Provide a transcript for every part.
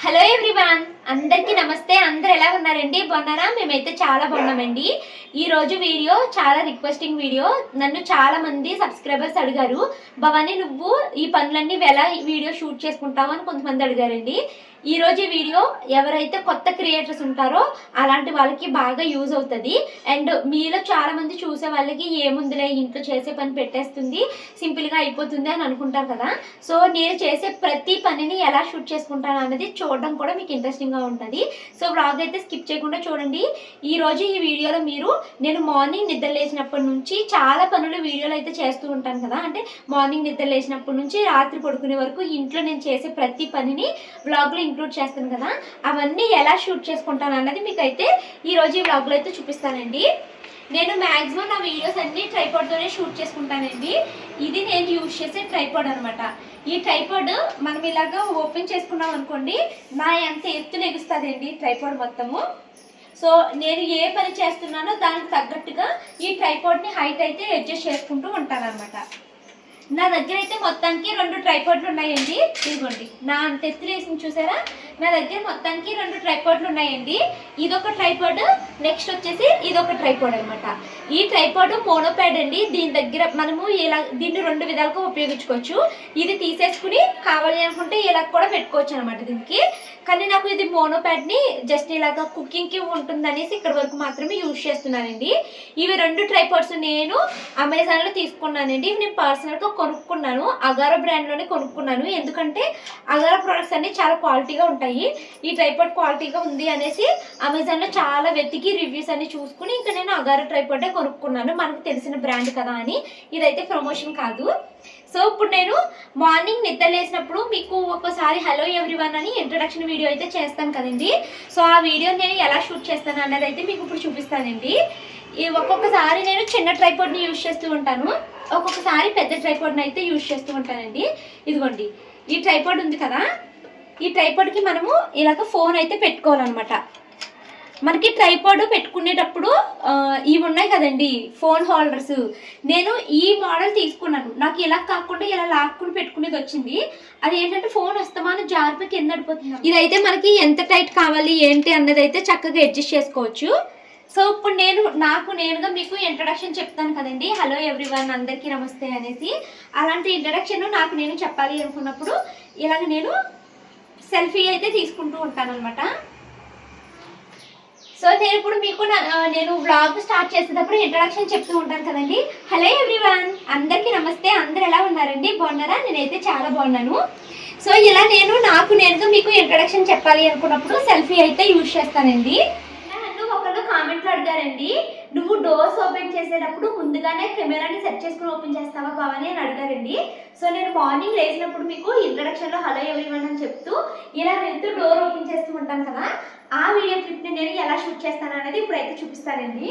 Hello everyone అందరికీ నమస్తే. అందరు ఎలా ఉన్నారండి? బాగున్నారా? మేమైతే చాలా బాగున్నామండి. ఈ రోజు వీడియో చాలా రిక్వెస్టింగ్ వీడియో. నన్ను చాలా మంది సబ్స్క్రైబర్స్ అడిగారు. భవానీ నువ్వు ఈ పనులన్నీ ఎలా వీడియో షూట్ చేసుకుంటావు అని కొంతమంది అడిగారండి. ఈ రోజు ఈ వీడియో ఎవరైతే కొత్త క్రియేటర్స్ ఉంటారో అలాంటి వాళ్ళకి బాగా యూజ్ అవుతుంది. అండ్ మీలో చాలా మంది చూసే వాళ్ళకి ఏముందిలే ఇంట్లో చేసే పని పెట్టేస్తుంది సింపుల్గా అయిపోతుంది అని అనుకుంటారు కదా. సో నేను చేసే ప్రతి పనిని ఎలా షూట్ చేసుకుంటాను అనేది చూడడం కూడా మీకు ఇంట్రెస్టింగ్గా ఉంటుంది. సో వ్లాగ్ అయితే స్కిప్ చేయకుండా చూడండి. ఈ రోజు ఈ వీడియోలో మీరు నేను మార్నింగ్ నిద్ర లేచినప్పటి నుంచి చాలా పనులు వీడియోలు అయితే చేస్తూ ఉంటాను కదా. అంటే మార్నింగ్ నిద్ర లేచినప్పటి నుంచి రాత్రి పడుకునే వరకు ఇంట్లో నేను చేసే ప్రతి పనిని వ్లాగ్లో ఇంక్లూడ్ చేస్తాను కదా అవన్నీ ఎలా షూట్ చేసుకుంటాను అన్నది మీకు అయితే ఈరోజు ఈ బ్లాగ్లో అయితే చూపిస్తానండి. నేను మ్యాక్సిమం నా వీడియోస్ అన్ని ట్రైపాడ్తోనే షూట్ చేసుకుంటానండి. ఇది నేను యూజ్ చేసే ట్రైపాడ్ అనమాట ఈ ట్రైపాడ్ మనం ఇలాగా ఓపెన్ చేసుకున్నాం అనుకోండి నా ఎంత ఎత్తు నెగుస్తుందండి ట్రైపాడ్ మొత్తము. సో నేను ఏ పని చేస్తున్నానో దానికి తగ్గట్టుగా ఈ ట్రైపాడ్ని హైట్ అయితే అడ్జస్ట్ చేసుకుంటూ ఉంటాను అనమాట నా దగ్గర అయితే మొత్తానికి రెండు ట్రైపాడ్లు ఉన్నాయండి. ఇదిగోండి. నా అంత ఎత్తులు వేసింది చూసారా? నా దగ్గర మొత్తానికి రెండు ట్రైపాడ్లు ఉన్నాయండి. ఇదొక ట్రైపాడ్ నెక్స్ట్ వచ్చేసి ఇదొక ట్రైపాడ్ అనమాట ఈ ట్రైపాడ్ మోనోప్యాడ్ అండి. దీని దగ్గర మనము ఇలా దీన్ని రెండు విధాలుగా ఉపయోగించుకోవచ్చు. ఇది తీసేసుకుని కావాలి అనుకుంటే ఇలా కూడా పెట్టుకోవచ్చు అనమాట దీనికి. కానీ నాకు ఇది మోనోప్యాడ్ని జస్ట్ ఇలాగా కుకింగ్కి ఉంటుందనేసి ఇక్కడ వరకు మాత్రమే యూజ్ చేస్తున్నానండి. ఇవి రెండు ట్రైపాడ్స్ నేను అమెజాన్లో తీసుకున్నానండి. ఇవి నేను పర్సనల్గా కొనుక్కున్నాను. అగారో బ్రాండ్లోనే కొనుక్కున్నాను. ఎందుకంటే అగారో ప్రొడక్ట్స్ అన్ని చాలా క్వాలిటీగా ఉంటాయి. ఈ ట్రైపాడ్ క్వాలిటీగా ఉంది అనేసి అమెజాన్లో చాలా వెతికి రివ్యూస్ అన్ని చూసుకుని ఇంకా నేను అగారు ట్రైపాడే కొనుక్కున్నాను. మనకు తెలిసిన బ్రాండ్ కదా అని. ఇదైతే ప్రమోషన్ కాదు. సో ఇప్పుడు నేను మార్నింగ్ నిద్ర లేసినప్పుడు మీకు ఒకసారి హలో ఎవ్రీవన్ అని ఇంట్రడక్షన్ వీడియో అయితే చేస్తాను కదండి. సో ఆ వీడియో నేను ఎలా షూట్ చేస్తాను అన్నది అయితే మీకు ఇప్పుడు చూపిస్తానండి. ఈ ఒక్కొక్కసారి నేను చిన్న ట్రైపోర్డ్ని యూజ్ చేస్తూ ఉంటాను. ఒక్కొక్కసారి పెద్ద ట్రైపోర్డ్ని అయితే యూజ్ చేస్తూ ఉంటానండి. ఇదిగోండి. ఈ ట్రైపోర్డ్ ఉంది కదా. ఈ ట్రైపాడ్కి మనము ఇలాగ ఫోన్ అయితే పెట్టుకోవాలన్నమాట. మనకి ట్రైపాడ్ పెట్టుకునేటప్పుడు ఇవి ఉన్నాయి కదండి ఫోన్ హోల్డర్స్ నేను ఈ మోడల్ తీసుకున్నాను. నాకు ఇలా కాకుండా ఇలా లాక్కుని పెట్టుకునేది వచ్చింది. అది ఏంటంటే ఫోన్ వస్తామని జారిపోయి కింద పడిపోతుంది. ఇదైతే మనకి ఎంత టైట్ కావాలి ఏంటి అన్నది అయితే చక్కగా అడ్జస్ట్ చేసుకోవచ్చు. సో ఇప్పుడు నేను నాకు నేనుగా మీకు ఇంట్రడక్షన్ చెప్తాను కదండి. హలో ఎవ్రీవన్ అందరికీ నమస్తే అనేసి. అలాంటి ఇంట్రడక్షన్ నాకు నేను చెప్పాలి అనుకున్నప్పుడు ఇలాగ నేను సెల్ఫీ అయితే తీసుకుంటూ ఉంటాను అనమాట సో నేను ఇప్పుడు మీకు నా- నేను వ్లాగ్ స్టార్ట్ చేసేటప్పుడు ఇంట్రడక్షన్ చెప్తూ ఉంటాను కదండి. హలో ఎవ్రీవన్ అందరికీ నమస్తే. అందరు ఎలా ఉన్నారండి? బాగున్నారా? నేనైతే చాలా బాగున్నాను. సో ఇలా నేను నాకు నేనుగా మీకు ఇంట్రడక్షన్ చెప్పాలి అనుకున్నప్పుడు సెల్ఫీ అయితే యూజ్ చేస్తానండి. నన్ను ఒకళ్ళు కామెంట్లు అడిగారండి. నువ్వు డోర్స్ ఓపెన్ చేసేటప్పుడు ముందుగానే కెమెరాని సెట్ చేసుకుని ఓపెన్ చేస్తావా బావని అని అడిగారండి. సో నేను మార్నింగ్ లేచినప్పుడు మీకు ఇంట్రడక్షన్లో హలో ఎవ్రీవన్ అని చెప్తూ ఇలా వెళ్తూ డోర్ ఓపెన్ చేస్తూ ఉంటాను కదా ఆ వీడియో క్లిప్ని నేను ఎలా షూట్ చేస్తాను అనేది ఇప్పుడైతే చూపిస్తానండి.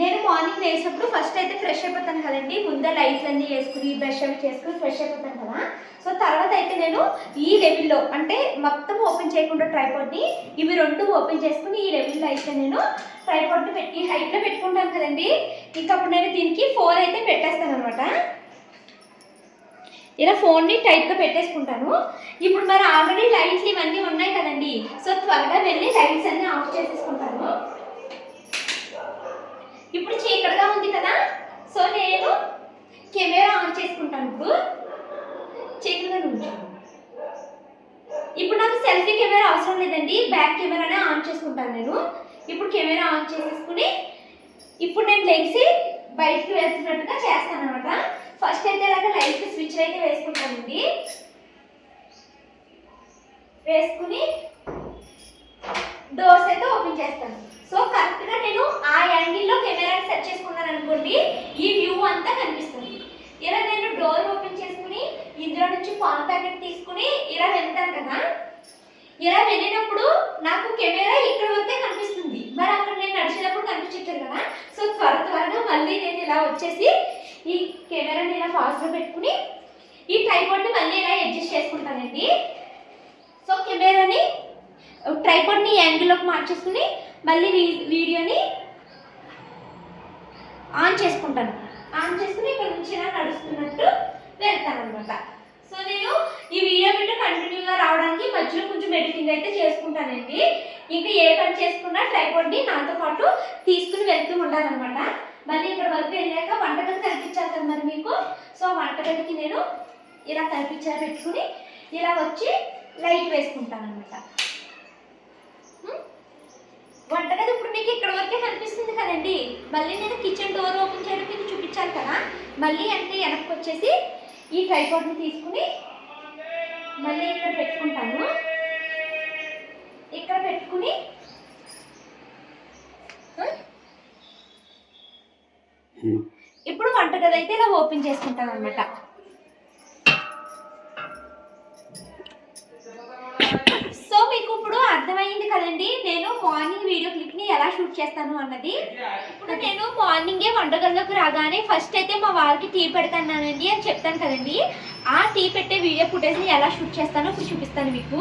నేను మార్నింగ్ లేచినప్పుడు ఫస్ట్ అయితే ఫ్రెష్ అయిపోతాను కదండి. ముందే లైట్స్ అన్నీ వేసుకుని బ్రష్ అవి చేసుకుని ఫ్రెష్ అయిపోతాను కదా. సో తర్వాత అయితే నేను ఈ లెవెల్లో అంటే మొత్తం ఓపెన్ చేయకుండా ట్రైపాడ్ని ఇవి రెండు ఓపెన్ చేసుకుని ఈ లెవెల్లో అయితే నేను ట్రైపాడ్ని పెట్టి హైట్లో పెట్టుకుంటాను కదండి. ఇంకా అప్పుడు నేను దీనికి ఫోర్ అయితే పెట్టేస్తాను అనమాట. ఇలా ఫోన్ని టైట్గా పెట్టేసుకుంటాను. ఇప్పుడు మరి ఆల్రెడీ లైట్స్ ఇవన్నీ ఉన్నాయి కదండి. సో త్వరగా వెళ్ళి లైట్స్ అన్నీ ఆఫ్ చేసేసుకుంటాను. ఇప్పుడు చీకటిగా ఉంది కదా. సో నేను కెమెరా ఆన్ చేసుకుంటాను ఇప్పుడు. చీకటిగా ఉంచాను ఇప్పుడు నాకు సెల్ఫీ కెమెరా అవసరం లేదండి. బ్యాక్ కెమెరానే ఆన్ చేసుకుంటాను నేను. ఇప్పుడు కెమెరా ఆన్ చేసేసుకుని ఇప్పుడు నేను లెగ్సి బయటకు వెళ్తున్నట్టుగా చేస్తాను అనమాట. ఫస్ట్ అయితే ఇలాగ లైట్ స్విచ్ అయితే వేసుకుంటానండి వేసుకుని డోర్స్ అయితే ఓపెన్ చేస్తాను. సో కరెక్ట్గా నేను ఆ యాంగిల్లో కెమెరాని సెట్ చేసుకున్నాను అనుకోండి ఈ వ్యూ అంతా కనిపిస్తుంది. ఇలా నేను డోర్ ఓపెన్ చేసుకుని ఇందులో నుంచి పాన్ ప్యాకెట్ తీసుకుని ఇలా వెళ్తాను కదా. ఇలా వెళ్ళినప్పుడు నాకు కెమెరా ఇక్కడ వరకే కనిపిస్తుంది. మరి అక్కడ నేను నడిచినప్పుడు కనిపించట్లేదు కదా. సో త్వర త్వరగా మళ్ళీ నేను ఇలా వచ్చేసి ఈ కెమెరాని ఇలా ఫాస్ట్గా పెట్టుకుని ఈ ట్రైపాడ్ని మళ్ళీ ఇలా అడ్జస్ట్ చేసుకుంటానండి. సో కెమెరాని ట్రైపాడ్ని యాంగిల్లోకి మార్చేసుకుని మళ్ళీ వీ- వీడియోని ఆన్ చేసుకుంటాను. ఆన్ చేసుకుని ఇక్కడ నుంచి ఇలా నడుస్తున్నట్టు వెళ్తాను అనమాట సో నేను ఈ వీడియో బిట్టు కంటిన్యూగా రావడానికి మధ్యలో కొంచెం ఎడిటింగ్ అయితే చేసుకుంటానండి. ఇంకా ఏ పని చేసుకున్నా ట్రైపాడ్ని నాతో పాటు తీసుకుని వెళ్తూ ఉండాలన్నమాట. మళ్ళీ ఇక్కడ వరకు వెళ్ళాక వంటగది కనిపించాలి కదా మరి మీకు? సో వంటగదికి నేను ఇలా కనిపించాలి పెట్టుకుని ఇలా వచ్చి లైట్ వేసుకుంటాను అనమాట వంటగది ఇప్పుడు మీకు ఇక్కడ వరకే కనిపిస్తుంది కదండి? మళ్ళీ నేను కిచెన్ డోర్ ఓపెన్ చేయడం మీకు చూపించాలి కదా? మళ్ళీ అంటే వెనక్కి వచ్చేసి ఈ ట్రైపాడ్ని తీసుకుని మళ్ళీ ఇక్కడ పెట్టుకుంటాను. ఇక్కడ పెట్టుకుని? ఇప్పుడు వంటగది అయితే ఇలా ఓపెన్ చేసుకుంటాను అనమాట అర్థమైంది కదండి? నేను మార్నింగ్ వీడియో క్లిప్ని ఎలా షూట్ చేస్తాను అన్నది. ఇప్పుడు నేను మార్నింగే వంటగదిలోకి రాగానే ఫస్ట్ అయితే మా వారికి టీ పెడతానండి అని చెప్తాను కదండి. ఆ టీ పెట్టే వీడియో ఫుటేజ్ని ఎలా షూట్ చేస్తానో ఇప్పుడు చూపిస్తాను మీకు.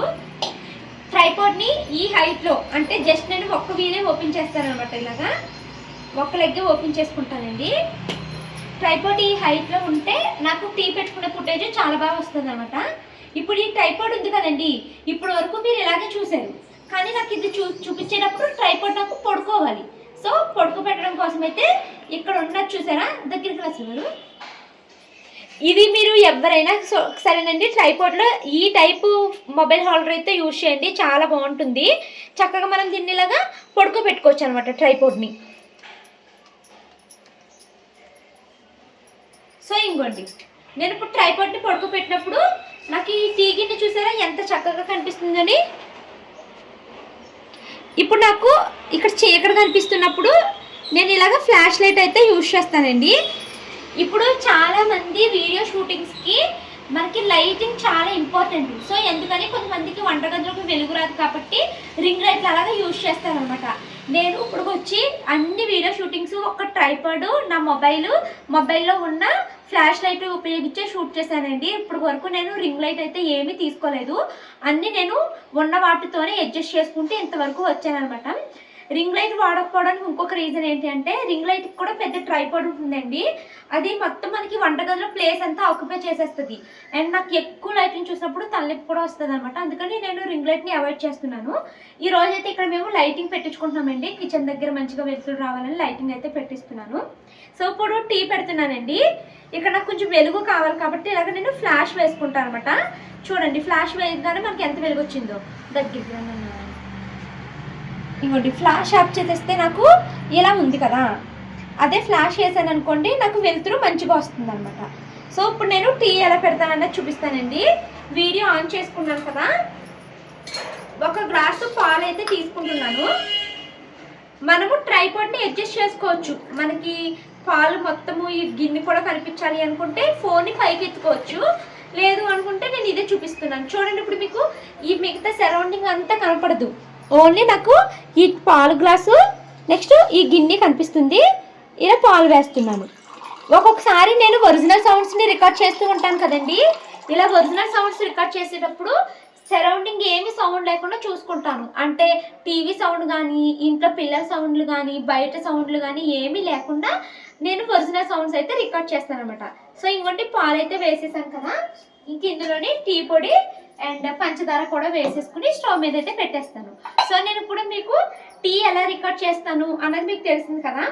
ట్రైపాడ్ని ఈ హైట్లో అంటే జస్ట్ నేను ఒక్క వీనే ఓపెన్ చేస్తాను అనమాట ఇలాగా. ఒక్క లెగ్గే ఓపెన్ చేసుకుంటానండి. ట్రైపాడ్ ఈ హైట్లో ఉంటే నాకు టీ పెట్టుకునే ఫుటేజ్ చాలా బాగా వస్తుంది అనమాట ఇప్పుడు ఈ ట్రైపాడ్ ఉంది కదండి. ఇప్పుడు వరకు మీరు ఇలాగే చూశారు. కానీ నాకు ఇది చూ చూపించేటప్పుడు ట్రైపోర్ట్ నాకు పడుకోవాలి. సో పడుకో పెట్టడం కోసం అయితే ఇక్కడ ఉన్నది చూసారా? దగ్గరికి రాసేవారు ఇది మీరు ఎవరైనా సో- సరేనండి ట్రైపోర్ట్లో ఈ టైపు మొబైల్ హోల్డర్ అయితే యూజ్ చేయండి చాలా బాగుంటుంది. చక్కగా మనం దిన్నేలాగా పడుకోబెట్టుకోవచ్చు పెట్టుకోవచ్చు అనమాట ట్రైపోర్ట్ని సో ఇంకోండి నేను ఇప్పుడు ట్రైపోర్ట్ని పడుకోబెట్టినప్పుడు నాకు ఈ టీ గిన్నె చూసారా? ఎంత చక్కగా కనిపిస్తుందని. ఇప్పుడు నాకు ఇక్కడ చీకటి కనిపిస్తున్నప్పుడు నేను ఇలాగ ఫ్లాష్ లైట్ అయితే యూజ్ చేస్తానండి. ఇప్పుడు చాలామంది వీడియో షూటింగ్స్కి మనకి లైటింగ్ చాలా ఇంపార్టెంట్. సో ఎందుకని కొంతమందికి వంటగదిలోకి వెలుగు రాదు కాబట్టి రింగ్ లైట్లు అలాగే యూజ్ చేస్తారనమాట నేను ఇప్పుడు వచ్చి అన్ని వీడియో షూటింగ్స్ ఒక ట్రైపాడు నా మొబైల్ మొబైల్లో ఉన్న ఫ్లాష్ లైట్ ఉపయోగించే షూట్ చేశానండి. ఇప్పుడు వరకు నేను రింగ్ లైట్ అయితే ఏమీ తీసుకోలేదు. అన్ని నేను ఉన్న వాటితోనే అడ్జస్ట్ చేసుకుంటే ఇంతవరకు వచ్చానమాట రింగ్ లైట్ వాడకపోవడానికి ఇంకొక రీజన్ ఏంటి అంటే రింగ్ లైట్కి కూడా పెద్ద ట్రైపాడ్ ఉంటుందండి. అది మొత్తం మనకి వంటగదిలో ప్లేస్ అంతా ఆక్యుపై చేసేస్తుంది. అండ్ నాకు ఎక్కువ లైటింగ్ చూసినప్పుడు తలనొప్పి కూడా వస్తుంది అనమాట అందుకని నేను రింగ్ లైట్ని అవాయిడ్ చేస్తున్నాను. ఈ రోజైతే ఇక్కడ మేము లైటింగ్ పెట్టించుకుంటున్నామండి. కిచెన్ దగ్గర మంచిగా వెలుతురు రావాలని లైటింగ్ అయితే పెట్టిస్తున్నాను. సో ఇప్పుడు టీ పెడుతున్నానండి. ఇక్కడ నాకు కొంచెం వెలుగు కావాలి కాబట్టి ఇలాగ నేను ఫ్లాష్ వేసుకుంటాను అనమాట చూడండి ఫ్లాష్ వేయగానే మనకి ఎంత వెలుగు వచ్చిందో. దగ్గరగా ఇవ్వండి ఫ్లాష్ ఆఫ్ చేసేస్తే నాకు ఇలా ఉంది కదా. అదే ఫ్లాష్ వేసాను అనుకోండి నాకు వెలుతురు మంచిగా వస్తుంది అనమాట సో ఇప్పుడు నేను టీ ఎలా పెడతానన్నది చూపిస్తానండి. వీడియో ఆన్ చేసుకున్నాను కదా. ఒక గ్లాసు పాలు అయితే తీసుకుంటున్నాను. మనము ట్రైపాడ్ని అడ్జస్ట్ చేసుకోవచ్చు. మనకి పాలు మొత్తము ఈ గిన్నె కూడా కనిపించాలి అనుకుంటే ఫోన్ని పైకి ఎత్తుకోవచ్చు. లేదు అనుకుంటే నేను ఇదే చూపిస్తున్నాను. చూడండి ఇప్పుడు మీకు ఈ మిగతా సరౌండింగ్ అంతా కనపడదు. ఓన్లీ నాకు ఈ పాలు గ్లాసు నెక్స్ట్ ఈ గిన్నె కనిపిస్తుంది. ఇలా పాలు వేస్తున్నాను. ఒక్కొక్కసారి నేను ఒరిజినల్ సౌండ్స్ని రికార్డ్ చేస్తూ ఉంటాను కదండి. ఇలా ఒరిజినల్ సౌండ్స్ రికార్డ్ చేసేటప్పుడు సరౌండింగ్ ఏమి సౌండ్ లేకుండా చూసుకుంటాను. అంటే టీవీ సౌండ్ కానీ ఇంట్లో పిల్లల సౌండ్లు కానీ బయట సౌండ్లు కానీ ఏమీ లేకుండా నేను ఒరిజినల్ సౌండ్స్ అయితే రికార్డ్ చేస్తాను అనమాట సో ఇంకోటి పాలు అయితే వేసేసాను కదా ఇంక ఇందులోనే టీ పొడి అండ్ పంచదార కూడా వేసేసుకుని స్టవ్ మీద అయితే పెట్టేస్తాను. సో నేను ఇప్పుడు మీకు టీ ఎలా రికార్డ్ చేస్తాను అన్నది మీకు తెలిసింది కదా?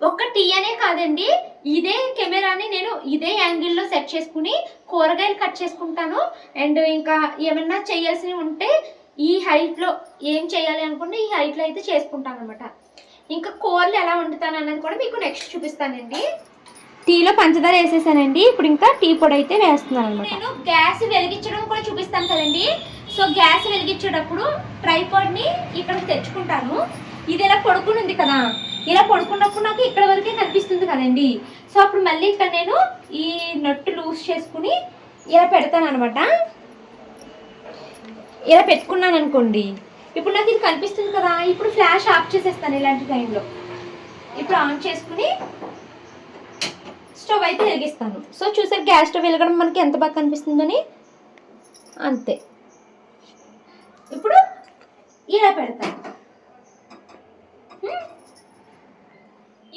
ఒక్క టీ అనే కాదండి ఇదే కెమెరాని నేను ఇదే యాంగిల్లో సెట్ చేసుకుని కూరగాయలు కట్ చేసుకుంటాను. అండ్ ఇంకా ఏమన్నా చేయాల్సినవి ఉంటే ఈ హైట్లో ఏం చేయాలి అనుకుంటే ఈ హైట్లో అయితే చేసుకుంటాను అనమాట ఇంకా కూరలు ఎలా వండుతాను అన్నది కూడా మీకు నెక్స్ట్ చూపిస్తానండి. టీలో పంచదార వేసేసానండి. ఇప్పుడు ఇంకా టీ పొడి అయితే వేస్తున్నాను అనమాట నేను గ్యాస్ వెలిగించడం కూడా చూపిస్తాను కదండి. సో గ్యాస్ వెలిగించేటప్పుడు ట్రైపాడ్ని ఇక్కడికి తెచ్చుకుంటాను. ఇది ఇలా పడుకుని ఉంది కదా. ఇలా పడుకున్నప్పుడు నాకు ఇక్కడ వరకే కనిపిస్తుంది కదండి. సో అప్పుడు మళ్ళీ ఇక్కడ నేను ఈ నట్టు లూజ్ చేసుకుని ఇలా పెడతాను అనమాట ఇలా పెట్టుకున్నాను అనుకోండి. ఇప్పుడు నాకు ఇది కనిపిస్తుంది కదా ఇప్పుడు ఫ్లాష్ ఆఫ్ చేసేస్తాను ఇలాంటి టైంలో ఇప్పుడు ఆన్ చేసుకుని స్టవ్ అయితే వెలిగిస్తాను. సో చూసారు గ్యాస్ స్టవ్ వెలగడం మనకి ఎంత బాగా కనిపిస్తుందని? అంతే. ఇప్పుడు ఇలా పెడతాను.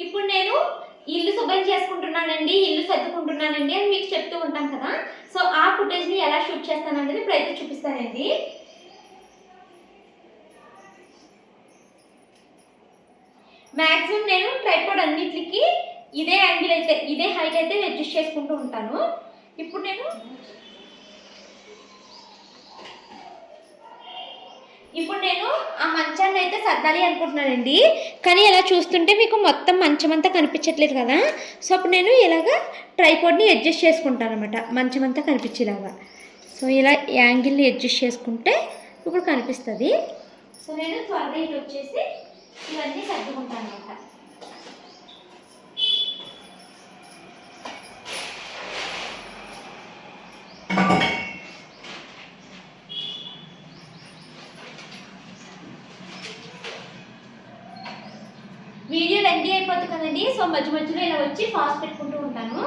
ఇప్పుడు నేను ఇల్లు శుభ్రం చేసుకుంటున్నానండి ఇల్లు సర్దుకుంటున్నానండి అని మీకు చెప్తూ ఉంటాను కదా. సో ఆ ఫుటేజ్ని ఎలా షూట్ చేస్తాను అనేది ఇప్పుడైతే చూపిస్తానండి. మ్యాక్సిమం నేను ట్రైపాడ్ అన్నిటికి ఇదే యాంగిల్ అయితే ఇదే హైట్ అయితే అడ్జస్ట్ చేసుకుంటూ ఉంటాను. ఇప్పుడు నేను ఇప్పుడు నేను ఆ మంచాన్ని అయితే సర్దాలి అనుకుంటున్నానండి. కానీ ఇలా చూస్తుంటే మీకు మొత్తం మంచం అంతా కనిపించట్లేదు కదా. సో అప్పుడు నేను ఇలాగ ట్రైపోడ్ని అడ్జస్ట్ చేసుకుంటాను అనమాట మంచం అంతా కనిపించేలాగా. సో ఇలా యాంగిల్ని అడ్జస్ట్ చేసుకుంటే ఇప్పుడు కనిపిస్తుంది. సో నేను త్వరగా ఇటు వచ్చేసి ఇవన్నీ సర్దుకుంటాను అనమాట వీడియో లెంతీ అయిపోతుంది కదండి సో మధ్య మధ్యలో ఇలా వచ్చి ఫాస్ట్ పెట్టుకుంటూ ఉంటాను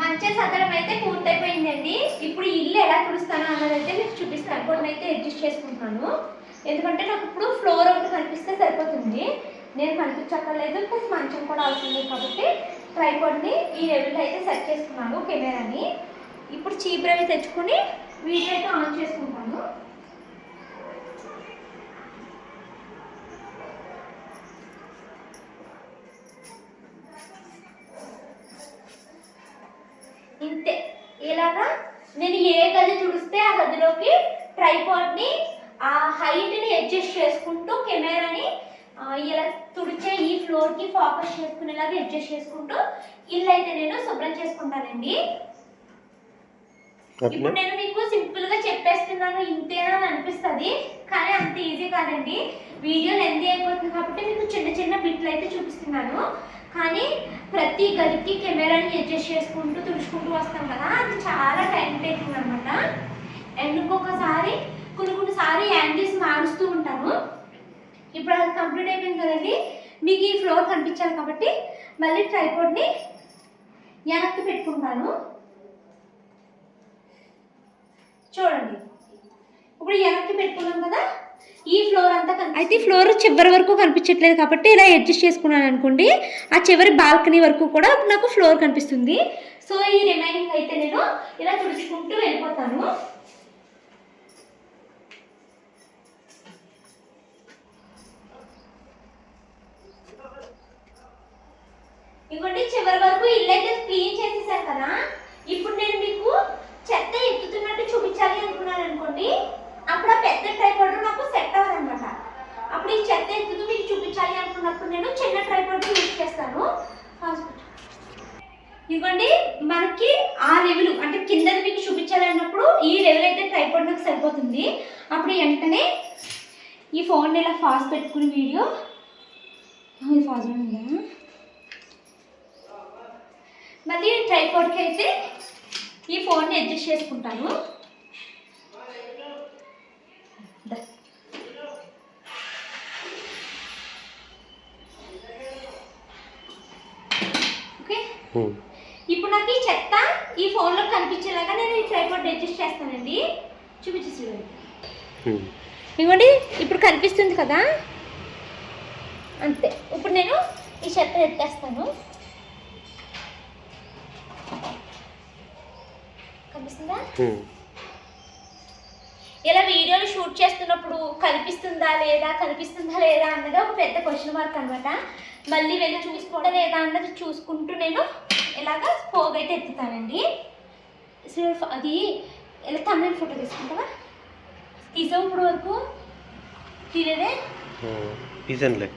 మంచిగా సదరం అయితే పూర్తయిపోయిందండి ఇప్పుడు ఈ ఇల్లు ఎలా తుడుస్తాను అన్నది అయితే మీకు చూపిస్తాను కొన్ని అయితే అడ్జస్ట్ ఎందుకంటే నాకు ఇప్పుడు ఫ్లోర్ ఒకటి కనిపిస్తే సరిపోతుంది. నేను కనిపించక్కర్లేదు ప్లస్ మంచం కూడా అవసరం లేదు కాబట్టి ట్రైపాడ్ని ఈ లెవెల్లో అయితే సెట్ చేసుకున్నాను కెమెరాని. ఇప్పుడు చీప్ రవి తెచ్చుకొని వీడియో అయితే ఆన్ చేసుకుంటాను. ఇంతే. ఇలాగా నేను ఏ గది చూస్తే ఆ గదిలోకి ట్రైపాడ్ని ఆ హైట్ని అడ్జస్ట్ చేసుకుంటూ కెమెరాని ఇలా తుడిచే ఈ ఫ్లోర్కి ఫోకస్ చేసుకునేలాగా అడ్జస్ట్ చేసుకుంటూ ఇల్లు అయితే నేను శుభ్రం చేసుకుంటానండి. ఇప్పుడు నేను మీకు సింపుల్గా చెప్పేస్తున్నాను ఇంతేనా అని అనిపిస్తుంది కానీ అంత ఈజీ కాదండి. వీడియో లెంది అయిపోతుంది కాబట్టి మీకు చిన్న చిన్న బిట్లు అయితే చూపిస్తున్నాను. కానీ ప్రతి గదికి కెమెరాని అడ్జస్ట్ చేసుకుంటూ తుడుచుకుంటూ వస్తాం కదా అది చాలా టైం టేకింగ్ అనమాట అండ్ ఇంకొకసారి కొన్ని కొన్నిసారి యాంగిల్స్ మారుస్తూ ఉంటాను. ఇప్పుడు అది కంప్లీట్ అయిపోయింది కదండి. మీకు ఈ ఫ్లోర్ కనిపించాలి కాబట్టి మళ్ళీ ట్రైపోర్డ్ని వెనక్కి పెట్టుకుంటాను. చూడండి. ఇప్పుడు వెనక్కి పెట్టుకున్నాం కదా ఈ ఫ్లోర్ అంతా అయితే ఈ ఫ్లోర్ చివరి వరకు కనిపించట్లేదు కాబట్టి ఇలా అడ్జస్ట్ చేసుకున్నాను అనుకోండి ఆ చివరి బాల్కనీ వరకు కూడా నాకు ఫ్లోర్ కనిపిస్తుంది. సో ఈ రిమైనింగ్ అయితే నేను ఇలా తుడుచుకుంటూ వెళ్ళిపోతాను. ఇంకోటి చివరి వరకు ఇల్లు అయితే క్లీన్ చేసేసాను కదా. ఇప్పుడు నేను మీకు చెత్త ఎత్తుతున్నట్టు చూపించాలి అనుకున్నాను అనుకోండి అప్పుడు ఆ పెద్ద ట్రైపాడ్ నాకు సెట్ అవ్వదనమాట అప్పుడు ఈ చెత్త ఎత్తుతూ మీకు చూపించాలి అనుకున్నప్పుడు నేను చిన్న ట్రైపాడ్ యూజ్ చేస్తాను. ఇవ్వండి మనకి ఆ లెవెల్ అంటే కిందది మీకు చూపించాలి అన్నప్పుడు ఈ లెవెల్ అయితే ట్రైపాడ్ నాకు సరిపోతుంది. అప్పుడు వెంటనే ఈ ఫోన్ ఇలా ఫాస్ట్ పెట్టుకుని వీడియో ఇది ఫాస్ట్ ఉందా? మళ్ళీ ట్రైపాడ్కి అయితే ఈ ఫోన్ని అడ్జస్ట్ చేసుకుంటాను. ఓకే? ఇప్పుడు నాకు ఈ చెత్త ఈ ఫోన్లో కనిపించేలాగా నేను ఈ ట్రైపాడ్ అడ్జస్ట్ చేస్తానండి. చూపించేసి ఇవ్వండి ఇప్పుడు కనిపిస్తుంది కదా? అంతే. ఇప్పుడు నేను ఈ చెత్త ఎత్తేస్తాను. ఇలా వీడియోలు షూట్ చేస్తున్నప్పుడు కనిపిస్తుందా లేదా కనిపిస్తుందా లేదా అన్నది ఒక పెద్ద క్వశ్చన్ మార్క్ అనమాట మళ్ళీ వెళ్ళి చూసుకోవడం లేదా అన్నది చూసుకుంటూ నేను ఇలాగ పోగ్ అయితే ఎత్తుతానండి. సో అది ఇలా తమిళ ఫోటో తీసుకుంటావా? తీసావు ఇప్పుడు వరకు? తీరేదే తీసానులే.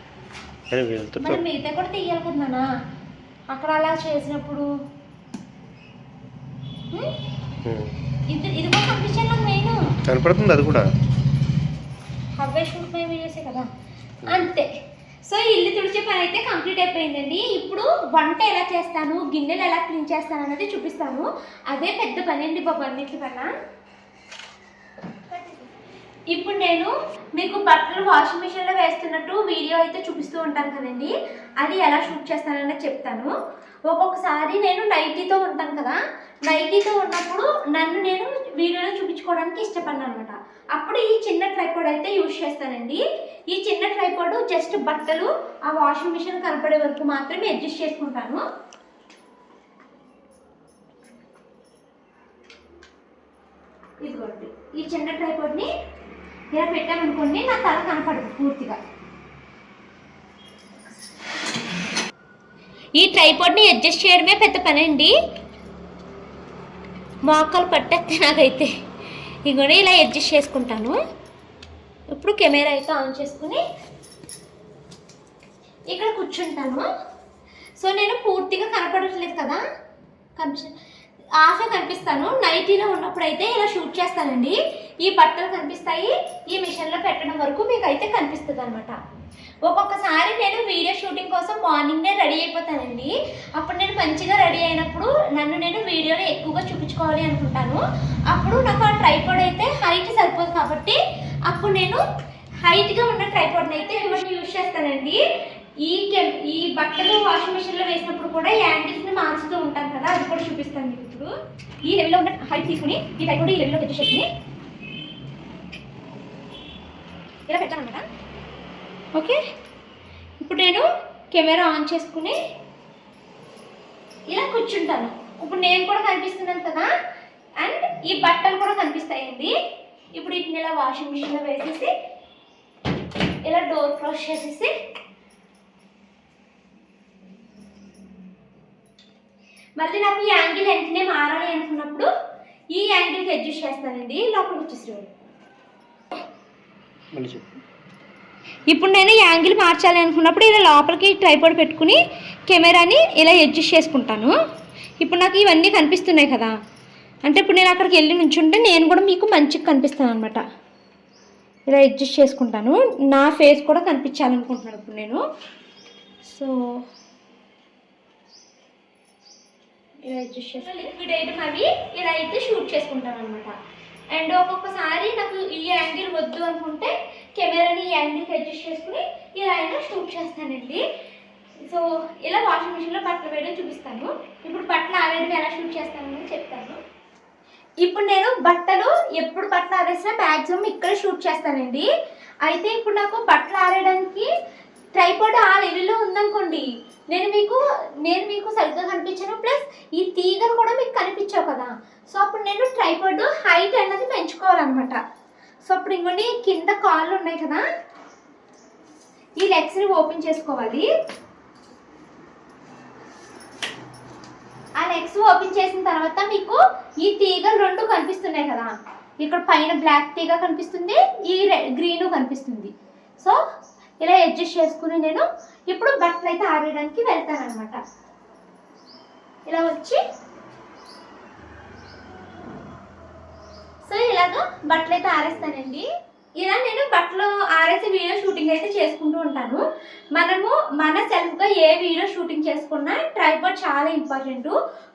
కానీ వెళ్తుంటా మరి మిగతా కూడా తీయాలి కదా అక్కడ అలా చేసినప్పుడు? కనపడుతుంది అది కూడా. షూట్ మై వీడియోసే కదా? అంతే. సో ఇల్లు తుడిచే పని అయితే కంప్లీట్ అయిపోయిందండి. ఇప్పుడు వంట ఎలా చేస్తాను? గిన్నెలు ఎలా క్లీన్ చేస్తాను అనేది చూపిస్తాను. అదే పెద్ద పని అండి బాబు అన్నిటికన్నా ఇప్పుడు నేను మీకు బట్టలు వాషింగ్ మిషన్లో వేస్తున్నట్టు వీడియో అయితే చూపిస్తూ ఉంటాను కదండి. అది ఎలా షూట్ చేస్తాననేది చెప్తాను. ఒక్కొక్కసారి నేను నైటీతో ఉంటాను కదా నైటీతో ఉన్నప్పుడు నన్ను నేను వీడియోలో చూపించుకోవడానికి ఇష్టపడినా అనమాట అప్పుడు ఈ చిన్న ట్రైపాడ్ అయితే యూజ్ చేస్తానండి. ఈ చిన్న ట్రైపాడ్ జస్ట్ బట్టలు ఆ వాషింగ్ మిషన్ కనపడే వరకు మాత్రమే అడ్జస్ట్ చేసుకుంటాను. ఇదిగోండి ఈ చిన్న ట్రైపాడ్ని ఇలా పెట్టామనుకోండి నా తల కనపడదు పూర్తిగా. ఈ ట్రైపోర్డ్ని అడ్జస్ట్ చేయడమే పెద్ద పని అండి మోకాలు పట్టేస్తే నాకైతే ఇవి కూడా ఇలా అడ్జస్ట్ చేసుకుంటాను. ఇప్పుడు కెమెరా అయితే ఆన్ చేసుకుని ఇక్కడ కూర్చుంటాను. సో నేను పూర్తిగా కనపడట్లేదు కదా. కనిపి ఆఫే కనిపిస్తాను. నైటీలో ఉన్నప్పుడు అయితే ఇలా షూట్ చేస్తానండి. ఈ బట్టలు కనిపిస్తాయి. ఈ మిషన్లో పెట్టడం వరకు మీకు అయితే కనిపిస్తుంది అనమాట ఒక్కొక్కసారి నేను వీడియో షూటింగ్ కోసం మార్నింగ్నే రెడీ అయిపోతానండి. అప్పుడు నేను మంచిగా రెడీ అయినప్పుడు నన్ను నేను వీడియోలో ఎక్కువగా చూపించుకోవాలి అనుకుంటాను. అప్పుడు నాకు ఆ ట్రైపాడ్ అయితే హైట్ సరిపోదు కాబట్టి అప్పుడు నేను హైట్గా ఉన్న ట్రైపాడ్ని అయితే యూజ్ చేస్తానండి. ఈ కెమ్ ఈ బట్టలు వాషింగ్ మిషన్లో వేసినప్పుడు కూడా ఈ యాంగిల్స్ని మార్చుతూ ఉంటాను కదా అది కూడా చూపిస్తాను మీకు ఇప్పుడు. ఈ లెవెల్లో ఉన్న హైట్ తీసుకుని ఈ టైప్ కూడా ఈ లెవెల్లో పెట్టేసేసి ఇలా పెట్టాను అనమాట ఓకే? ఇప్పుడు నేను కెమెరా ఆన్ చేసుకుని ఇలా కూర్చుంటాను. ఇప్పుడు నేను కూడా కనిపిస్తున్నాను కదా? అండ్ ఈ బట్టలు కూడా కనిపిస్తాయండి. ఇప్పుడు వీటిని ఇలా వాషింగ్ మిషన్లో వేసేసి ఇలా డోర్ క్లోజ్ చేసేసి మళ్ళీ నాకు ఈ యాంగిల్ వెంటనే మారాలి అనుకున్నప్పుడు ఈ యాంగిల్కి అడ్జస్ట్ చేస్తానండి. లోపలికి వచ్చేసి మళ్ళీ చెప్పు ఇప్పుడు నేను యాంగిల్ మార్చాలి అనుకున్నప్పుడు ఇలా లోపలికి ట్రైపాడ్ పెట్టుకుని కెమెరాని ఇలా అడ్జస్ట్ చేసుకుంటాను. ఇప్పుడు నాకు ఇవన్నీ కనిపిస్తున్నాయి కదా. అంటే ఇప్పుడు నేను అక్కడికి వెళ్ళి నుంచుంటే నేను కూడా మీకు మంచిగా కనిపిస్తాను అనమాట ఇలా అడ్జస్ట్ చేసుకుంటాను. నా ఫేస్ కూడా కనిపించాలనుకుంటున్నాను ఇప్పుడు నేను. సో ఇలా అడ్జస్ట్ ఇలా అయితే షూట్ చేసుకుంటాను అనమాట అండ్ ఒక్కొక్కసారి నాకు ఈ యాంగిల్ వద్దు అనుకుంటే కెమెరాని యాంగిల్కి అడ్జస్ట్ చేసుకుని ఇలా అయినా షూట్ చేస్తానండి. సో ఇలా వాషింగ్ మిషన్లో బట్టలు వేయడం చూపిస్తాను. ఇప్పుడు బట్టలు ఆరేయడం ఎలా షూట్ చేస్తానని చెప్తాను. ఇప్పుడు నేను బట్టలు ఎప్పుడు బట్టలు ఆరేసినా మ్యాక్సిమం ఇక్కడ షూట్ చేస్తానండి. అయితే ఇప్పుడు నాకు బట్టలు ఆరేయడానికి ట్రైపాడ్ ఆ లెవెల్లో ఉందనుకోండి నేను మీకు నేను మీకు సరిగ్గా కనిపించాను. ప్లస్ ఈ తీగలు కూడా మీకు కనిపించావు కదా. సో అప్పుడు నేను ట్రైపాడ్ హైట్ అనేది పెంచుకోవాలన్నమాట. సో అప్పుడు ఇంకోటి కింద కాళ్ళు ఉన్నాయి కదా? ఈ లెగ్స్ని ఓపెన్ చేసుకోవాలి. ఆ లెగ్స్ ఓపెన్ చేసిన తర్వాత మీకు ఈ తీగలు రెండు కనిపిస్తున్నాయి కదా. ఇక్కడ పైన బ్లాక్ తీగ కనిపిస్తుంది ఈ గ్రీన్ కనిపిస్తుంది. సో ఇలా అడ్జస్ట్ చేసుకుని నేను ఇప్పుడు బట్టలు అయితే ఆరేయడానికి వెళ్తాను అనమాట ఇలా వచ్చి సో ఇలాగ బట్టలు అయితే ఆరేస్తానండి. ఇలా నేను బట్టలు ఆరేసి వీడియో షూటింగ్ అయితే చేసుకుంటూ ఉంటాను. మనము మన సెల్ఫ్గా ఏ వీడియో షూటింగ్ చేసుకున్నా ట్రైపాడ్ చాలా ఇంపార్టెంట్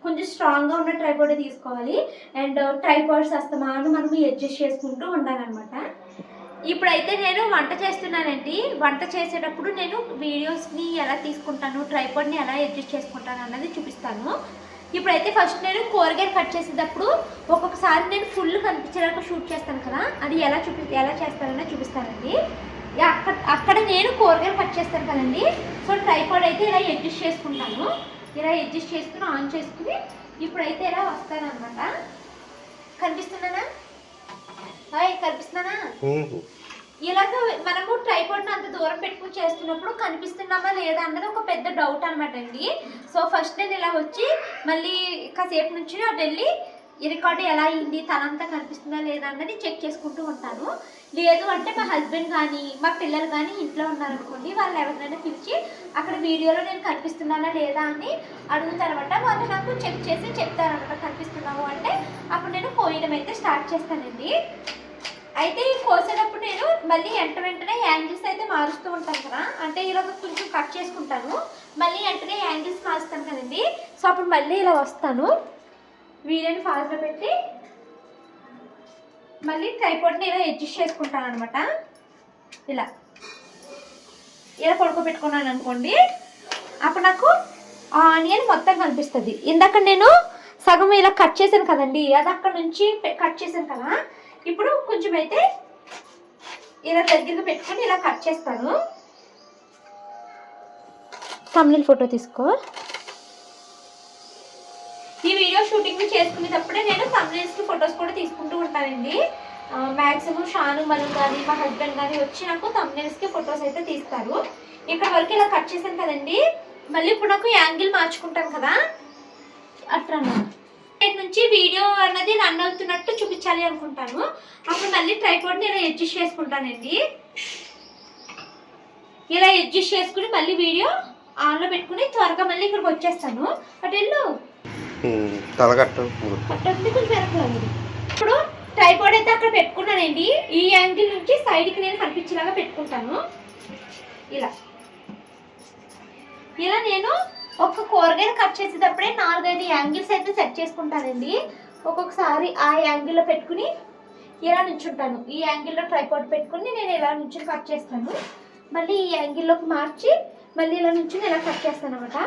కొంచెం స్ట్రాంగ్గా ఉన్న ట్రైపాడ్ తీసుకోవాలి. అండ్ ట్రైపాడ్స్ అస్తమాను మనం అడ్జస్ట్ చేసుకుంటూ ఉండాలన్నమాట. ఇప్పుడైతే నేను వంట చేస్తున్నానండి. వంట చేసేటప్పుడు నేను వీడియోస్ని ఎలా తీసుకుంటాను ట్రైపాడ్ని ఎలా అడ్జస్ట్ చేసుకుంటాను అన్నది చూపిస్తాను. ఇప్పుడైతే ఫస్ట్ నేను కూరగాయలు కట్ చేసేటప్పుడు ఒక్కొక్కసారి నేను ఫుల్ కనిపించేలాగా షూట్ చేస్తాను కదా అది ఎలా చూపి ఎలా చేస్తానో చూపిస్తానండి. అక్కడ అక్కడ నేను కూరగాయలు కట్ చేస్తాను కదండి. సో ట్రైపాడ్ అయితే ఇలా అడ్జస్ట్ చేసుకుంటాను. ఇలా అడ్జస్ట్ చేసుకుని ఆన్ చేసుకుని ఇప్పుడైతే ఇలా వస్తానమాట కనిపిస్తున్నానా కనిపిస్తున్నానా ఇలాగ మనము ట్రైపాడ్ని అంత దూరం పెట్టుకుని చేస్తున్నప్పుడు కనిపిస్తున్నామా లేదా అన్నది ఒక పెద్ద డౌట్ అనమాట అండి. సో ఫస్ట్ నేను ఇలా వచ్చి మళ్ళీ కాసేపు నుంచి అటు వెళ్ళి ఈ రికార్డు ఎలా అయింది తనంతా కనిపిస్తుందా లేదా అన్నది చెక్ చేసుకుంటూ ఉంటాను. లేదు అంటే మా హస్బెండ్ కానీ మా పిల్లలు కానీ ఇంట్లో ఉన్నారనుకోండి వాళ్ళు ఎవరినైనా పిలిచి అక్కడ వీడియోలో నేను కనిపిస్తున్నానా లేదా అని అడుగుతారనమాట వాళ్ళు నాకు చెక్ చేసి చెప్తారనమాట కనిపిస్తున్నాము అంటే అప్పుడు నేను పోయడం అయితే స్టార్ట్ చేస్తానండి. అయితే ఈ కోసేటప్పుడు నేను మళ్ళీ వెంట వెంటనే యాంగిల్స్ అయితే మారుస్తూ ఉంటాను కదా. అంటే ఇలా కొంచెం కట్ చేసుకుంటాను. మళ్ళీ వెంటనే యాంగిల్స్ మారుస్తాను కదండి. సో అప్పుడు మళ్ళీ ఇలా వస్తాను. వీడియోని ఫాస్ట్గా పెట్టి మళ్ళీ ట్రైపోర్ట్ని ఇలా అడ్జస్ట్ చేసుకుంటాను అనమాట ఇలా. ఇలా పడుకోబెట్టుకున్నాను అనుకోండి. అప్పుడు నాకు ఆనియన్ మొత్తం కనిపిస్తుంది. ఇందాక నేను సగం ఇలా కట్ చేశాను కదండి. అది అక్కడ నుంచి కట్ చేశాను కదా. ఇప్పుడు కొంచెం అయితే ఇలా దగ్గరికి పెట్టుకొని ఇలా కట్ చేస్తాను. తమిళ ఫోటో తీసుకో. ఈ వీడియో షూటింగ్ చేసుకునేటప్పుడే నేను తమిళకి ఫొటోస్ కూడా తీసుకుంటూ ఉంటానండి. మ్యాక్సిమం షాను మనం కానీ మా హస్బెండ్ కానీ వచ్చి నాకు తమిళకి ఫొటోస్ అయితే తీస్తారు. ఇక్కడ వరకు ఇలా కట్ చేశాను కదండి. మళ్ళీ ఇప్పుడు నాకు యాంగిల్ మార్చుకుంటాను కదా. అట్లా నుంచి వీడియో అన్నది రన్ అవుతున్నట్టు చూపించాలి అనుకుంటాను. అప్పుడు మళ్ళీ ట్రైపాడ్ నేను అడ్జస్ట్ చేసుకుంటానండి. ఇలా అడ్జస్ట్ చేసుకుని మళ్ళీ వీడియో ఆన్లో పెట్టుకుని త్వరగా మళ్ళీ ఇక్కడికి వచ్చేస్తాను. అటు వెళ్ళు. తలగట్టు ఇప్పుడు ట్రైపాడ్ అయితే అక్కడ పెట్టుకున్నానండి. ఈ యాంగిల్ నుంచి సైడ్కి నేను కనిపించేలాగా పెట్టుకుంటాను. ఇలా. ఇలా నేను ఒక కూరగాయలు కట్ చేసేటప్పుడే నాలుగైదు యాంగిల్స్ అయితే సెట్ చేసుకుంటానండి. ఒక్కొక్కసారి ఆ యాంగిల్లో పెట్టుకుని ఇలా నుంచుంటాను. ఈ యాంగిల్లో ట్రైపాట్ పెట్టుకుని నేను ఇలా నుంచి కట్ చేస్తాను. మళ్ళీ ఈ యాంగిల్లోకి మార్చి మళ్ళీ ఇలా నుంచి ఇలా కట్ చేస్తాను అనమాట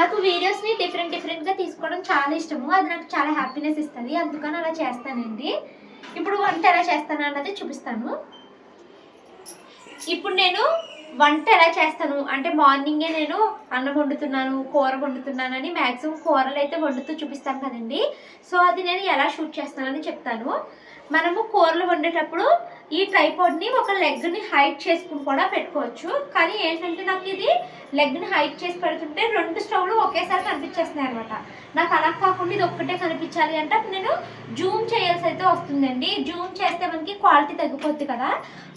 నాకు వీడియోస్ని డిఫరెంట్ డిఫరెంట్గా తీసుకోవడం చాలా ఇష్టము. అది నాకు చాలా హ్యాపీనెస్ ఇస్తుంది. అందుకని అలా చేస్తానండి. ఇప్పుడు వంట ఎలా చేస్తాను అన్నది చూపిస్తాను. ఇప్పుడు నేను వంట ఎలా చేస్తాను? అంటే మార్నింగే నేను అన్నం వండుతున్నాను కూర వండుతున్నాను అని మ్యాక్సిమం కూరలు అయితే వండుతూ చూపిస్తాను కదండి. సో అది నేను ఎలా షూట్ చేస్తానని చెప్తాను. మనము కూరలు వండేటప్పుడు ఈ ట్రైపాడ్ని ఒక లెగ్ని హైట్ చేసుకుని కూడా పెట్టుకోవచ్చు. కానీ ఏంటంటే నాకు ఇది లెగ్ని హైట్ చేసి పెడుతుంటే రెండు స్టవ్లు ఒకేసారి కనిపించేస్తున్నాయి అనమాట నాకు అలా కాకుండా ఇది ఒక్కటే కనిపించాలి అంటే అప్పుడు నేను జూమ్ చేయాల్సి అయితే వస్తుందండి. జూమ్ చేస్తే మనకి క్వాలిటీ తగ్గిపోద్ది కదా.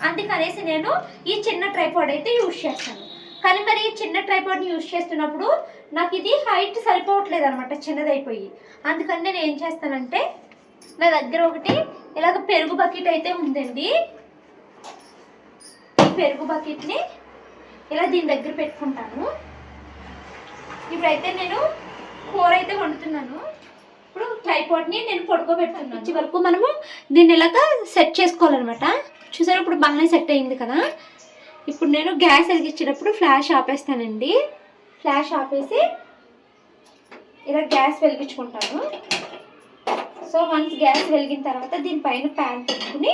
అందుకనేసి నేను ఈ చిన్న ట్రైపాడ్ అయితే యూజ్ చేస్తాను. కానీ మరి ఈ చిన్న ట్రైపాడ్ని యూజ్ చేస్తున్నప్పుడు నాకు ఇది హైట్ సరిపోవట్లేదు అనమాట చిన్నదైపోయి. అందుకని నేను ఏం చేస్తానంటే నా దగ్గర ఒకటి ఇలాగ పెరుగు బకెట్ అయితే ఉందండి. ఈ పెరుగు బకెట్ని ఇలా దీని దగ్గర పెట్టుకుంటాను. ఇప్పుడైతే నేను కూర అయితే వండుతున్నాను. ఇప్పుడు ట్రైపాడ్ని నేను పడుకోబెట్టుకున్నాను ఇచ్చి వరకు మనము దీన్ని ఇలాగ సెట్ చేసుకోవాలన్నమాట. చూసారు ఇప్పుడు బాగానే సెట్ అయింది కదా. ఇప్పుడు నేను గ్యాస్ వెలిగించేటప్పుడు ఫ్లాష్ ఆపేస్తానండి. ఫ్లాష్ ఆపేసి ఇలా గ్యాస్ వెలిగించుకుంటాను. సో వన్స్ గ్యాస్ వెలిగిన తర్వాత దీనిపైన ప్యాన్ పెట్టుకుని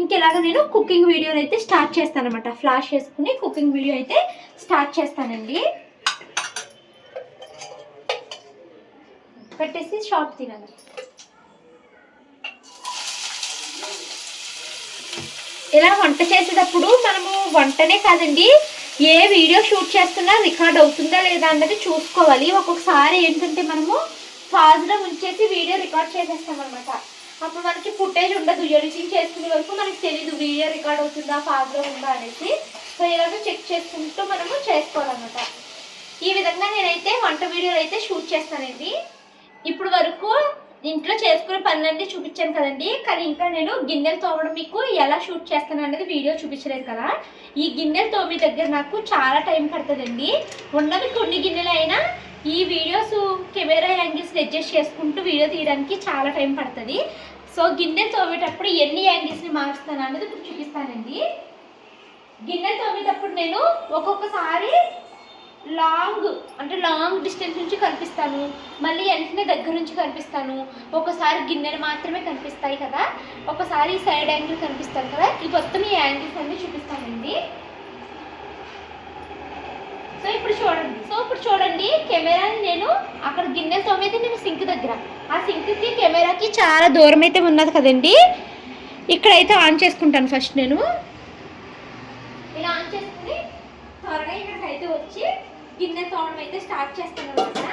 ఇంకెలాగ నేను కుకింగ్ వీడియోని అయితే స్టార్ట్ చేస్తాను అనమాట ఫ్లాష్ చేసుకుని కుకింగ్ వీడియో అయితే స్టార్ట్ చేస్తానండి. పెట్టేసి షాప్ తినండి ఇలా వంట చేసేటప్పుడు మనము వంటనే కాదండి ఏ వీడియో షూట్ చేస్తున్నా రికార్డ్ అవుతుందా లేదా అన్నది చూసుకోవాలి. ఒక్కొక్కసారి ఏంటంటే మనము ఫాస్ట్గా ఉంచేసి వీడియో రికార్డ్ చేసేస్తాం అనమాట అప్పుడు మనకి ఫుటేజ్ ఉండదు. ఎడిటింగ్ చేసుకునే వరకు మనకి తెలియదు వీడియో రికార్డ్ అవుతుందా ఫాస్ట్గా ఉందా అనేసి. సో ఇలాగ చెక్ చేసుకుంటూ మనము చేసుకోవాలన్నమాట. ఈ విధంగా నేనైతే వంట వీడియోలు అయితే షూట్ చేస్తానండి. ఇప్పుడు వరకు ఇంట్లో చేసుకునే పనులన్నీ చూపించాను కదండి. కానీ ఇంకా నేను గిన్నెలు తోమడం మీకు ఎలా షూట్ చేస్తాను అనేది వీడియో చూపించలేదు కదా. ఈ గిన్నెలు తోమే దగ్గర నాకు చాలా టైం పడుతుందండి. ఉన్నవి కొన్ని గిన్నెలు అయినా ఈ వీడియోస్ కెమెరా యాంగిల్స్ అడ్జస్ట్ చేసుకుంటూ వీడియో తీయడానికి చాలా టైం పడుతుంది. సో గిన్నె తోమేటప్పుడు ఎన్ని యాంగిల్స్ని మార్చుతాను అనేది ఇప్పుడు చూపిస్తానండి. గిన్నెలు తోమేటప్పుడు నేను ఒక్కొక్కసారి లాంగ్ అంటే లాంగ్ డిస్టెన్స్ నుంచి కనిపిస్తాను. మళ్ళీ వెంటనే దగ్గర నుంచి కనిపిస్తాను. ఒకసారి గిన్నెలు మాత్రమే కనిపిస్తాయి కదా. ఒకసారి సైడ్ యాంగిల్ కనిపిస్తాను కదా. ఈ మొత్తం ఈ యాంగిల్స్ అన్నీ చూపిస్తానండి. సో ఇప్పుడు చూడండి. సో ఇప్పుడు చూడండి కెమెరాని నేను అక్కడ గిన్నె తోమైతే నేను సింక్ దగ్గర. ఆ సింక్కి కెమెరాకి చాలా దూరం అయితే ఉన్నది కదండి. ఇక్కడైతే ఆన్ చేసుకుంటాను ఫస్ట్ నేను. ఇలా ఆన్ చేసుకుని త్వరగా ఇక్కడికి అయితే వచ్చి గిన్నె తోడడం అయితే స్టార్ట్ చేస్తాను అనమాట.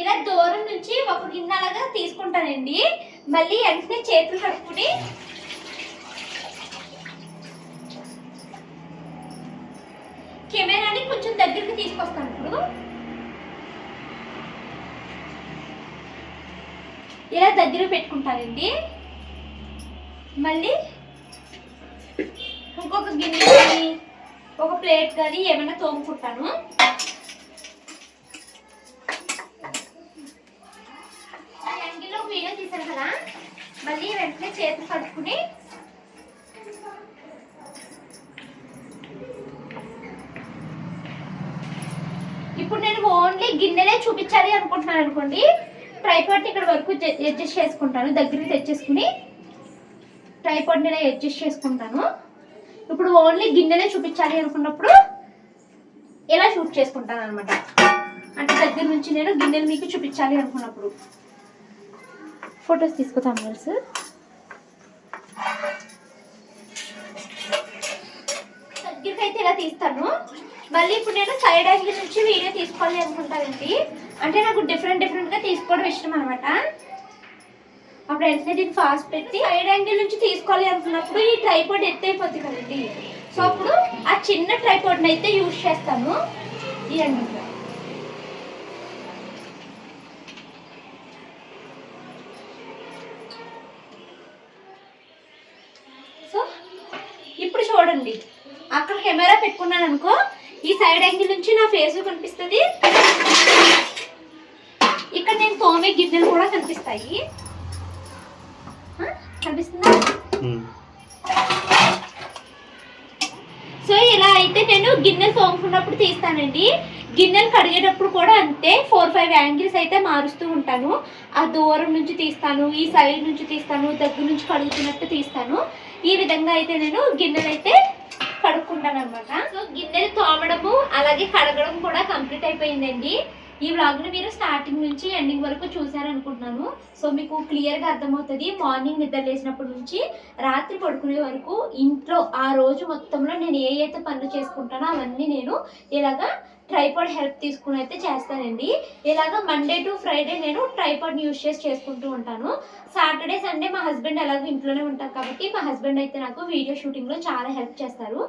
ఇలా దూరం నుంచి ఒక గిన్నె అలాగా తీసుకుంటానండి. మళ్ళీ వెంటనే చేతులు కట్టుకుని కెమెరాని కొంచెం దగ్గరికి తీసుకొస్తాను. ఇప్పుడు ఇలా దగ్గర పెట్టుకుంటానండి. మళ్ళీ ఇంకొక గిన్నె కానీ ఒక ప్లేట్ కానీ ఏమైనా తోముకుంటాను ఆ యాంగిల్లో ఒక వీడియో తీశాను కదా మళ్ళీ వెంటనే చేతులు కడుక్కుని ఇప్పుడు నేను ఓన్లీ గిన్నెలే చూపించాలి అనుకుంటున్నాను అనుకోండి ట్రైపాడ్ ఇక్కడ వరకు అడ్జస్ట్ చేసుకుంటాను. దగ్గరికి తెచ్చేసుకుని ట్రైపాడ్ నేను అడ్జస్ట్ చేసుకుంటాను. ఇప్పుడు ఓన్లీ గిన్నెలే చూపించాలి అనుకున్నప్పుడు ఇలా షూట్ చేసుకుంటాను అనమాట అంటే దగ్గర నుంచి నేను గిన్నెలు మీకు చూపించాలి అనుకున్నప్పుడు. ఫొటోస్ తీసుకుంటాం సార్ దగ్గరికి అయితే ఇలా తీస్తాను. మళ్ళీ ఇప్పుడు నేను సైడ్ యాంగిల్ నుంచి వీడియో తీసుకోవాలి అనుకుంటానండి. అంటే నాకు డిఫరెంట్ డిఫరెంట్గా తీసుకోవడం ఇష్టం అనమాట అప్పుడు వెంటనే దీన్ని ఫాస్ట్ పెట్టి సైడ్ యాంగిల్ నుంచి తీసుకోవాలి అనుకున్నప్పుడు ఈ ట్రైపాడ్ ఎత్తు అయిపోద్ది కదండి. సో అప్పుడు ఆ చిన్న ట్రైపాడ్ని అయితే యూజ్ చేస్తాను. ఈ యాంగిల్ సో ఇప్పుడు చూడండి. అక్కడ కెమెరా పెట్టుకున్నాను అనుకో ఈ సైడ్ యాంగిల్ నుంచి నా ఫేస్ కనిపిస్తుంది. ఇక్కడ నేను తోమే గిన్నెలు కూడా కనిపిస్తాయి. కనిపిస్తుందా. సో ఇలా అయితే నేను గిన్నెలు తోముకున్నప్పుడు తీస్తానండి. గిన్నెలు కడిగేటప్పుడు కూడా అంతే ఫోర్ ఫైవ్ యాంగిల్స్ అయితే మారుస్తూ ఉంటాను. ఆ దూరం నుంచి తీస్తాను ఈ సైడ్ నుంచి తీస్తాను దగ్గర నుంచి కడుగుతున్నట్టు తీస్తాను. ఈ విధంగా అయితే నేను గిన్నెలు అయితే కడుక్కుంటాను అనమాట సో గిన్నెలు తోమడము అలాగే కడగడం కూడా కంప్లీట్ అయిపోయిందండి. ఈ వ్లాగ్ని మీరు స్టార్టింగ్ నుంచి ఎండింగ్ వరకు చూసారనుకుంటున్నాను సో మీకు క్లియర్గా అర్థమవుతుంది. మార్నింగ్ నిద్ర లేచినప్పటి నుంచి రాత్రి పడుకునే వరకు ఇంట్లో ఆ రోజు మొత్తంలో నేను ఏ అయితే పనులు చేసుకుంటానో అవన్నీ నేను ఇలాగా ట్రైపాడ్ హెల్ప్ తీసుకుని అయితే చేస్తానండి. ఇలాగ మండే టు ఫ్రైడే నేను ట్రైపాడ్ యూస్ చేసి చేసుకుంటూ ఉంటాను. సాటర్డే సండే మా హస్బెండ్ ఎలాగో ఇంట్లోనే ఉంటారు కాబట్టి మా హస్బెండ్ అయితే నాకు వీడియో షూటింగ్లో చాలా హెల్ప్ చేస్తారు.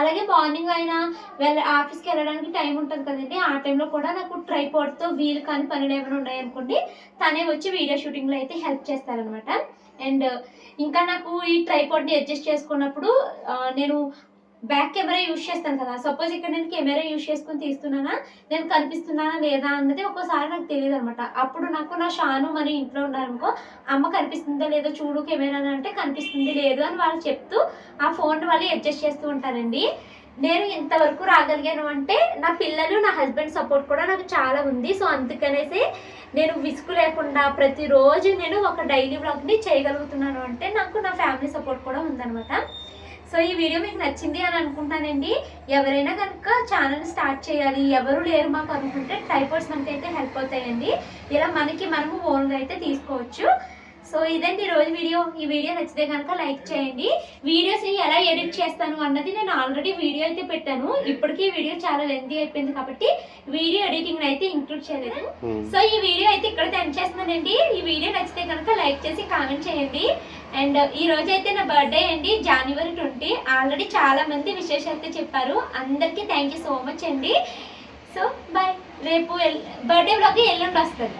అలాగే మార్నింగ్ అయినా వెళ్ళ ఆఫీస్కి వెళ్ళడానికి టైం ఉంటుంది కదండి ఆ టైంలో కూడా నాకు ట్రైపాడ్తో వీలు కానీ పనులు ఏమైనా ఉన్నాయనుకోండి తనే వచ్చి వీడియో షూటింగ్లో అయితే హెల్ప్ చేస్తారనమాట అండ్ ఇంకా నాకు ఈ ట్రైపాడ్ని అడ్జస్ట్ చేసుకున్నప్పుడు నేను బ్యాక్ కెమెరా యూస్ చేస్తాను కదా. సపోజ్ ఇక్కడ నేను కెమెరా యూస్ చేసుకుని తీస్తున్నానా? నేను కనిపిస్తున్నానా లేదా అన్నది ఒక్కోసారి నాకు తెలియదు అనమాట అప్పుడు నాకు నా షాను మరి ఇంట్లో ఉన్నారనుకో అమ్మ కనిపిస్తుందో లేదో చూడు కెమెరా అంటే కనిపిస్తుంది లేదు అని వాళ్ళు చెప్తూ ఆ ఫోన్ వాళ్ళు అడ్జస్ట్ చేస్తూ ఉంటారండి. నేను ఇంతవరకు రాగలిగాను అంటే నా పిల్లలు నా హస్బెండ్ సపోర్ట్ కూడా నాకు చాలా ఉంది. సో అందుకనేసి నేను విసుగు లేకుండా ప్రతిరోజు నేను ఒక డైలీ బ్లాగ్ని చేయగలుగుతున్నాను అంటే నాకు నా ఫ్యామిలీ సపోర్ట్ కూడా ఉందన్నమాట. సో ఈ వీడియో మీకు నచ్చింది అని అనుకుంటానండి. ఎవరైనా కనుక ఛానల్ స్టార్ట్ చేయాలి ఎవరు లేరు మాకు అనుకుంటే ట్రైపోర్డ్స్ మనకైతే హెల్ప్ అవుతాయండి. ఇలా మనకి మనము ఓన్గా అయితే తీసుకోవచ్చు. సో ఇదండి ఈ రోజు వీడియో. ఈ వీడియో నచ్చితే కనుక లైక్ చేయండి. వీడియోస్ని ఎలా ఎడిట్ చేస్తాను అన్నది నేను ఆల్రెడీ వీడియో అయితే పెట్టాను. ఇప్పటికీ ఈ వీడియో చాలా లెంతీ అయిపోయింది కాబట్టి వీడియో ఎడిటింగ్ అయితే ఇంక్లూడ్ చేయలేదు. ఉమ్. సో ఈ వీడియో అయితే ఇక్కడ ఎండ్ చేస్తున్నానండి. ఈ వీడియో నచ్చితే కనుక లైక్ చేసి కామెంట్ చేయండి. అండ్ ఈ రోజు అయితే నా బర్త్డే అండి జనవరి ట్వంటీ ఆల్రెడీ చాలా మంది విశేష అయితే చెప్పారు. అందరికీ థ్యాంక్ యూ సో మచ్ అండి. సో బాయ్ రేపు బర్త్డే బ్లాగ్ ఎల్లుండి వస్తుంది.